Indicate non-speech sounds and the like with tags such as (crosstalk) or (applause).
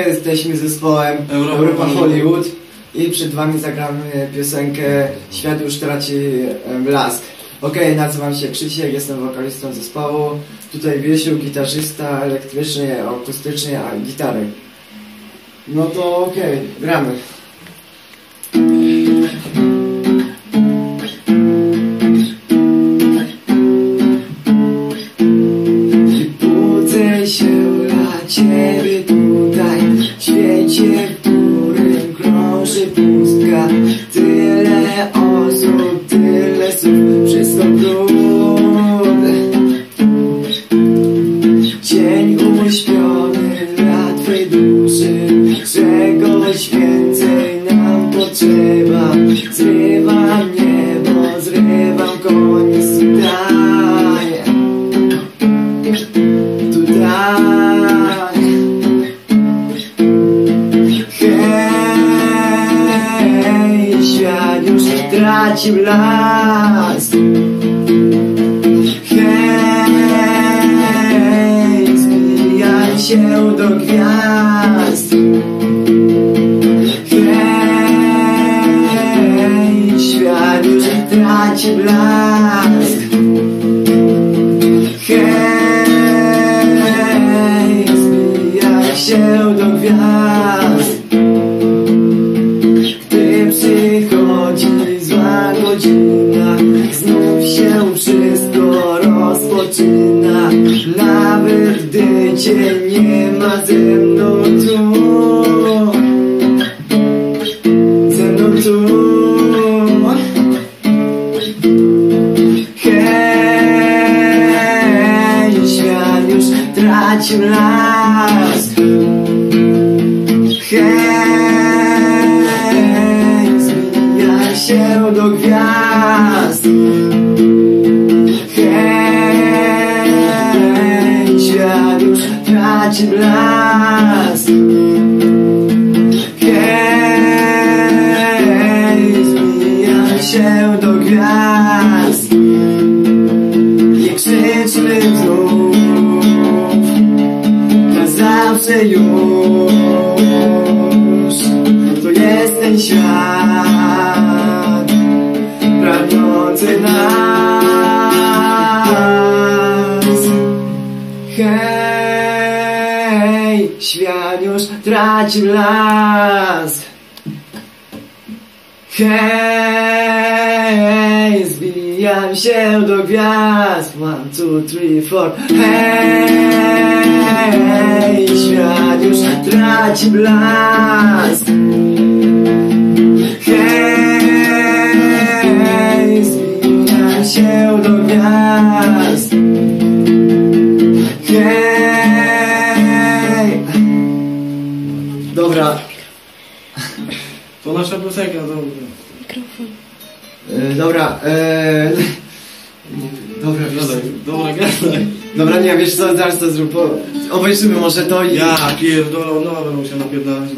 Jesteśmy zespołem Europa Europa, Hollywood. I przed wami zagramy piosenkę Świat już traci blask. Okej, nazywam się Krzysiek, jestem wokalistą zespołu. Tutaj Wiesiu, gitarzysta, elektrycznie, akustycznie, a gitary. No to okej, gramy. Wszystko brud Cień uśpiony dla twej duszy. Czegoś więcej nam potrzeba. Zrywam traci blask Hej, zbijaj się do gwiazd. Hej, świat już traci blask rozpoczyna Nawet gdy cię nie ma ze mną tu. Ze mną tu. Hej, świat już traci blask Hej, zmienia się do gwiazd już traci blask Hej, zmienia się do gwiazd. Nie krzyczmy znów. Na zawsze już. To jest ten świat. Pragnący nas. Hej, świat już traci blask Hej, zbijam się do gwiazd. One, two, three, four. Hej, świat już traci blask Hej, zbijam się do gwiazd E, dobra, e, (laughs) dobra, wiesz co? Gadaj, dobra, gadaj. Dobra, nie, wiesz co, zaraz to zrób, bo obejrzymy może to i... Ja pierdolę, no będę musiał napierdalać.